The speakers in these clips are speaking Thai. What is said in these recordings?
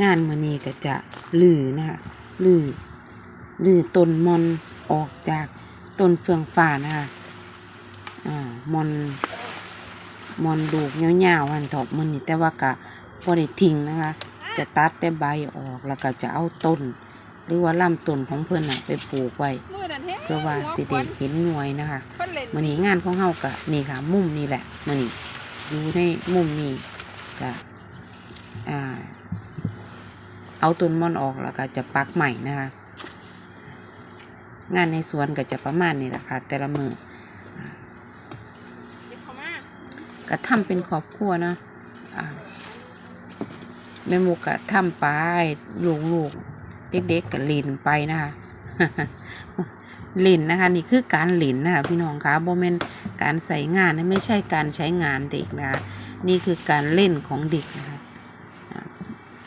งานมื้อนี้ก็จะลื้อนะคะลื้อลื้อต้นมอนออกจากต้นเฟืองฟ้านะคะอ่ามอนมอนดูกยาวๆหันเถอบมื้อนี้แต่ว่าก็บ่ได้ทิ้งนะคะ จะตัดแต่ใบออกแล้วก็จะเอาต้น หรือว่าลำต้นของเพิ่นน่ะไปปลูกไว้มือนั่นเฮ้เพื่อว่าสิได้เห็นหน่วยนะคะคนเล่นมื้อนี้งานของเฮาก็นี่ค่ะ มุมนี่แหละมื้อนี้อยู่ในมุมนี้ก็อ่า เอาต้นม่อนออกแล้วก็จะปักใหม่นะคะ งานในสวนก็จะประมาณนี้แหละค่ะแต่ละมือก็บเข้ามาก็ทำเป็นครอบครัวเนาะแม่มูก็ทำไปลูกๆเด็กๆก็เล่นไปนะคะเล่นนะคะ นี่คือการเล่นนะคะพี่น้องคะโมเมนการใส่งานนะไม่ใช่การใช้งานเด็กนะคะนี่คือการเล่นของเด็กนะคะ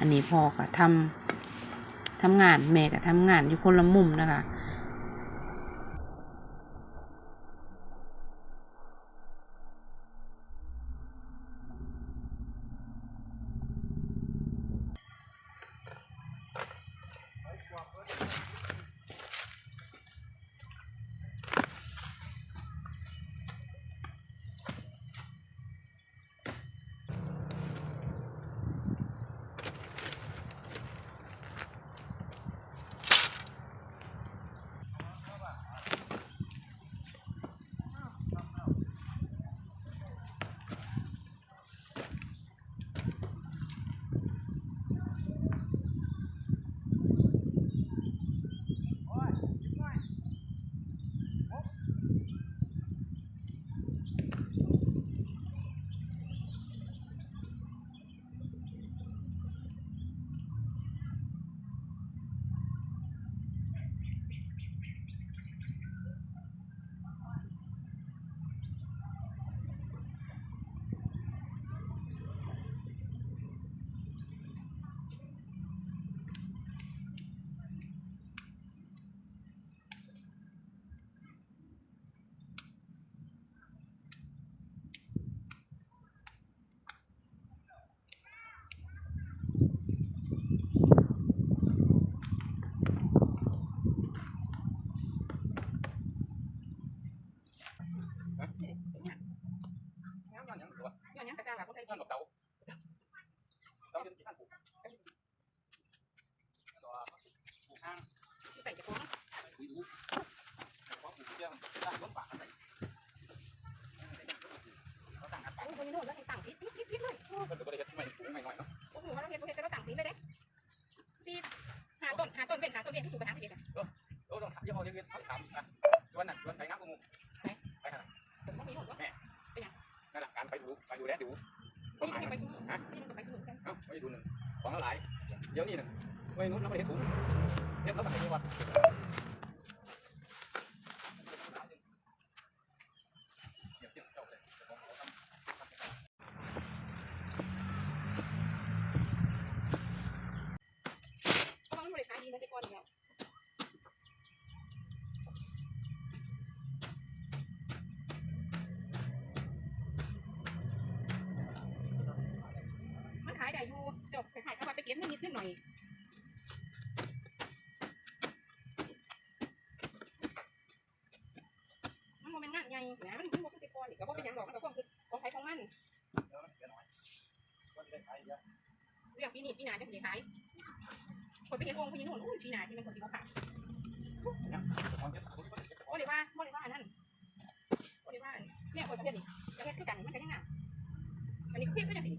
อันนี้พ่อก็ทำทำงานแม่ก็ทำงานอยู่คนละมุมนะคะ ย้อนยัง กระซังแบบเของละหลาย เดี๋ยวนี้นึ่งไม่นู้นเราไม่เห็นถุงเนี่ยเขาใส่ในวัดเพราะมันบริการดีมันจะก่อนแล้ว จบขายก็ว่าไปเก็บเงินนิดนิดหน่อยมันโมเมนต์งานใหญ่สินะมันมันบ่คือสิก่อนนี่ก็เป็นหยังดอกมันก็ความคือของใช้ของมันเรื่องปีนี้ปีหน้าจะสิขายคนไปเห็นวงพยินหุ่นอุ้ยปีหน้าที่มันคนสิบ่ขายโอ้เลยว่าบ่เลยว่าอันนั้นโอ้เลยว่าเนี่ยคนประเภทนี้จะเฮ็ดคือกันมันก็ยังงาอันนี้ก็คือคือจังซี่